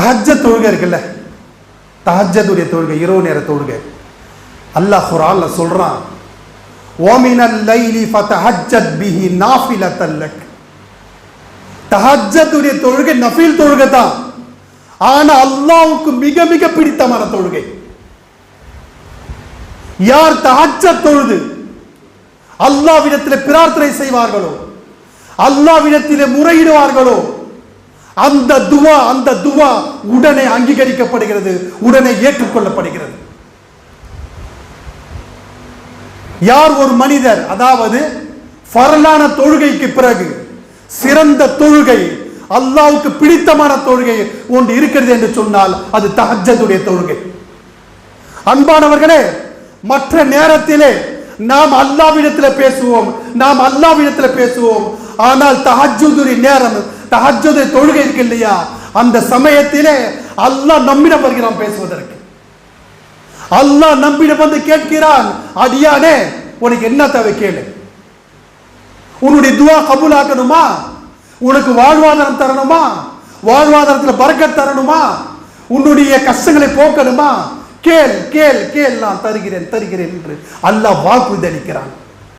தஹஜ தொழுகை இருக்குல்ல? தஹஜ்ஜதுடைய தொழுகை இரவு நேர தொழுகை. அல்லாஹ் குரான்ல சொல்றான் ஓமினல் லைலி ஃபதஹஜ்ஜத் பிஹி நாஃபிலத்தல் லக். தஹஜ்ஜத்துடைய தொழுகை நஃபில் தொழுகை தான். ஆனா அல்லாஹ்வுக்கு மிக மிக பிடித்தமான தொழுகை. யார் தஹஜ்ஜத் தொழுது அல்லாவிடத்தில் பிரார்த்தனை செய்வார்களோ அல்லாவிடத்திலே முறையிடுவார்களோ அந்த துவா அந்த துவா உடனே அங்கீகரிக்கப்படுகிறது உடனே ஏற்றுக்கொள்ளப்படுகிறது. யார் ஒரு மனிதர் அதாவது பரலான தொழுகைக்கு பிறகு சிறந்த தொழுகை அல்லாவுக்கு பிடித்தமான தொழுகை ஒன்று இருக்கிறது என்று சொன்னால் அது தஹஜ்ஜதுடைய தொழுகை. அன்பானவர்களே மற்ற நேரத்திலே நாம் அல்லாவிடத்தில் பேசுவோம் நாம் அல்லாவிடத்தில் பேசுவோம் ஆனால் தஹஜுதுரி நேரம் தஹஜுதை தொழுகை இருக்கு இல்லையா? அந்த சமயத்திலே அல்லாஹ் நம்மிடம் வருகிறான் பேசுவதற்கு. அல்லாஹ் நம்மிடம் வந்து கேட்கிறான் அடியானே உனக்கு என்ன தேவை கேளு. உன்னுடைய துவா கபூலாக்கணுமா? உனக்கு வாழ்வாதாரம் தரணுமா? வாழ்வாதாரத்தில் பறக்கத் தரணுமா? உன்னுடைய கஷ்டங்களை போக்கணுமா? கேள் கேள் கேள் நான் தருகிறேன் தருகிறேன் என்று அல்லாஹ் வாக்குறுதி அளிக்கிறான்.